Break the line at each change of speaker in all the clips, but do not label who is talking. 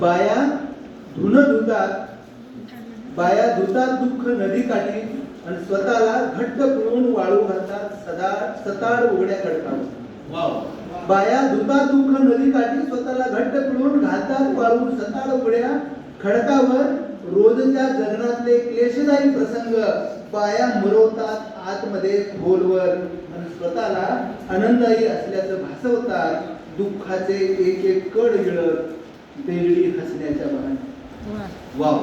बाया धुन धुतात बाया धुतात दुःख नदी काठी आणि स्वतःला घट्ट पिळून वाळू घालतात सदा सताड उघड्या खडकावर
वाव.
बाया धुतात दुःख नदी काठी स्वतःला घट्ट पिळून घालतात वाळून सताड उघड्या खडकावर रोजच्या जगण्यातले क्लेशदायी प्रसंग बाया मुरवतात आतमध्ये खोलवर आणि स्वतःला आनंददायी असल्याचं भासवतात दुःखाचे एक एक कड गिळत बेगडी हसण्याच्या बहाने वाव.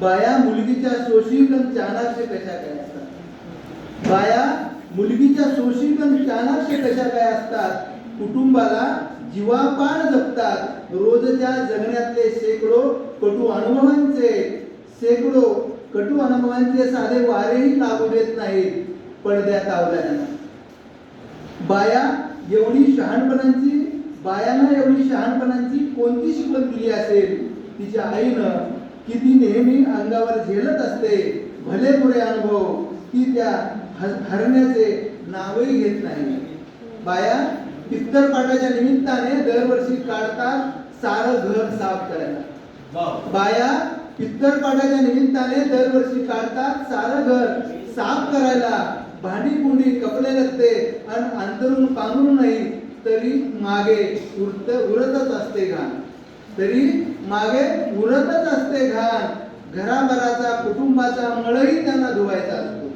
बाया मुलगीच्या शोषिक आणि चाणाक्ष कशा काय असतात? बाया मुलगीच्या शोषिक आणि चाणाक्ष कशा काय असतात? कुटुंबाला जीवापाड जपतात. रोजच्या जगण्यातले शेकडो कटू अनुभवांचे शेकडो कटू अनुभवांचे साधे वारेही लागू देत नाहीत. पडद्यात आवल्यानं बाया एवढी शहाणपणांची बायांना एवढी शहाणपणांची कोणती शिकवण दिली असेल तिच्या आईनं की ती नेहमी अंगावर झेलत असते भले बुरे अनुभव ती त्या हरण्याचे नावही घेत नाही. बाया पित्तरपाटाच्या निमित्ताने दरवर्षी काढतात सारं घर साफ करायला. बाया पित्तरपाटाच्या निमित्ताने दरवर्षी काढतात सारं घर साफ करायला भांडी कुंडी कपडे लागते आणि अंतरून पांघरून नाही तरी मागे उरत उरतच असते घाण. तरी मागे उरतच असते घाण. घराभराचा कुटुंबाचा मळही त्यांना धुवायचा असतो.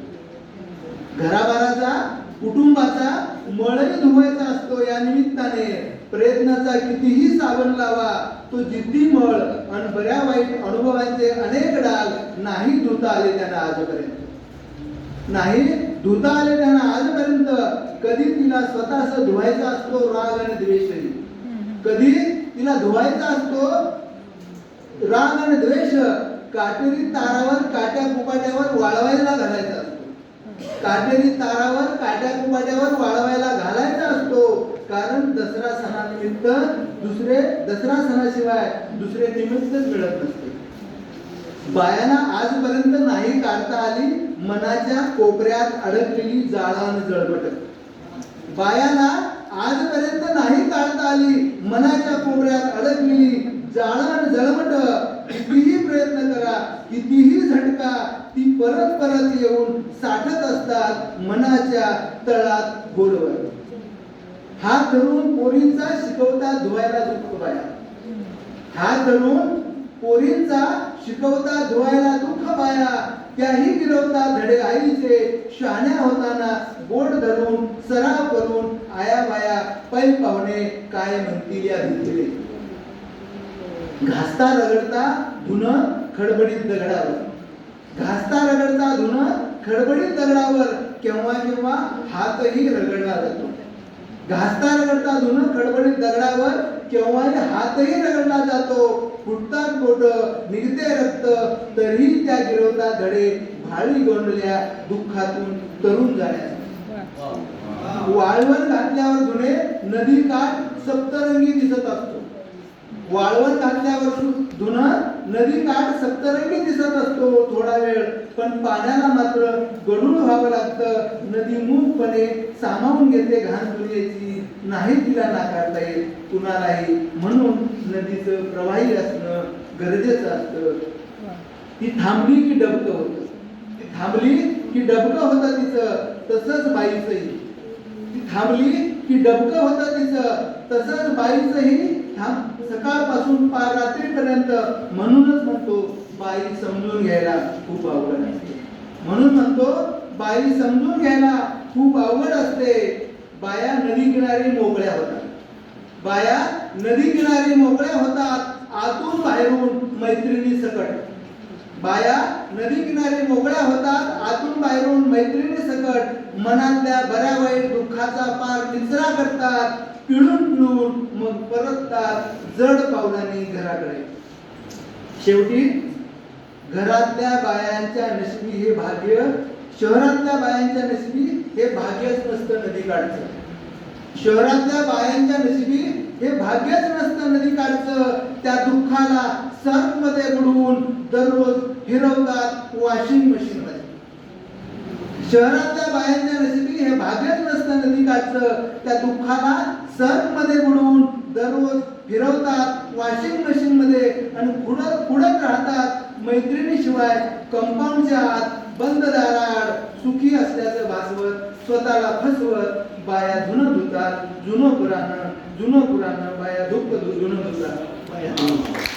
घराभराचा कुटुंबाचा मळही धुवायचा असतो. या निमित्ताने प्रयत्नाचा कितीही साबण लावा तो जिद्दी मळ आणि बऱ्या वाईट अनुभवांचे अनेक डाग नाही धुता आले त्यांना आजपर्यंत. नाही धुता आले त्यांना आजपर्यंत कधी तिला स्वतःच धुवायचा असतो राग आणि द्वेषही? कधी तिला धुवायचा असतो राग आणि द्वेष काटेरी तारावर काट्या कुपाट्यावर वाळवायला घालायचा असतो. काटेरी तारावर काट्या कुपाट्यावर वाळवायला घालायचा असतो. कारण दसरा सणानिमित्त दुसरे दसरा सणाशिवाय दुसरे निमित्तच मिळत नसते. बायांना आजपर्यंत नाही काढता आली मनाच्या कोपऱ्यात अडकलेली जाळान जळबट बायांना आजपर्यंत नाही काढता आली मनाच्या कोपऱ्यात अडकलेली जाळान जळमट कितीही प्रयत्न करा कितीही झटका ती परत परत येऊन साठत असतात मनाच्या तळात गोडवर हात धरून पोरींचा शिकवता धुवायला दुःख बाया. हात धरून पोरींचा शिकवता धुवायला दुःख पाया त्याही गिरवता धडे आईचे शहाण्या होताना बोट धरून सराव करून आया बाया पै पाहुणे काय म्हणतील या भिंतीले. घासता रगडता धुन खडबडीत दगडावर. घासता रगडता धुन खडबडीत दगडावर केव्हा केव्हा हातही रगडला जातो. घासता रगडता धुन खडबडीत दगडावर केव्हाही हातही रगडला जातो. फुटतात बोट निघते रक्त तरी त्या गिरवता धडे भाळी गोंडल्या दुःखातून तरुण जाण्यास वाळवण घातल्यावर धुणे नदी काठ सप्तरंगी दिसत असतो. वाळवण घातल्यावर धुन नदी काठ सप्तरंगी दिसत असतो थोडा वेळ पण पाण्याला मात्र गडूळ व्हावं लागतं. नदी मूकपणे सामावून घेते घाण दुनियेची. नाही तिला नाकारता येईल कुणालाही. म्हणून नदीचं प्रवाही असणं गरजेचं असतं. ती थांबली की डबकं होतं. ती थांबली की डबकं होतं तिचं. तसंच बाईचंही. ती थांबली की डबकं होतं तिचं. तसंच बाईचंही थांब. सकाळपासून पार रात्रीपर्यंत म्हणूनच म्हणतो बाई समजून घ्यायला खूप अवघड असते. म्हणून म्हणतो बाई समजून घ्यायला खूप अवघड असते. बाया नदी किनारी मोकळ्या होतात. बाया नदी किनारी मोकळ्या होतात. आतून बाहेरून मैत्रिणी सकट बाया नदी किनारी मोकळ्या होतात आतून बाहेरून मैत्रिणी सकट मनातल्या बऱ्या वाईट दुःखाचा पार निचरा करतात पिळून पिळून मग परततात जड पावलांनी घराकडे. शेवटी घरातल्या बायांच्या नशिबी हे भाग्य शहरातल्या बायांच्या नशिबी हे भाग्यच नसतं नदी काढचं. शहरातल्या बायांच्या नशिबी हे भाग्यच नसतं नदी काढचं. त्या दुःखाला सर्फमध्ये बुडवून दररोज फिरवतात वॉशिंग मशीन मध्ये. शहरातल्या बायांच्या रेसिपी हे भाग्यच नसतं नदी त्या दुःखाला सर्फमध्ये बुडवून दररोज फिरवतात वॉशिंग मशीन मध्ये आणि उडत राहतात मैत्रिणीशिवाय कंपाऊंडच्या आत बंद दाराआड सुखी असल्याचं भासवत स्वतःला फसवत बाया धुन धुतात जुनं पुराणं जुनं पुराणं बाया धुक जुनं धुतात. बाया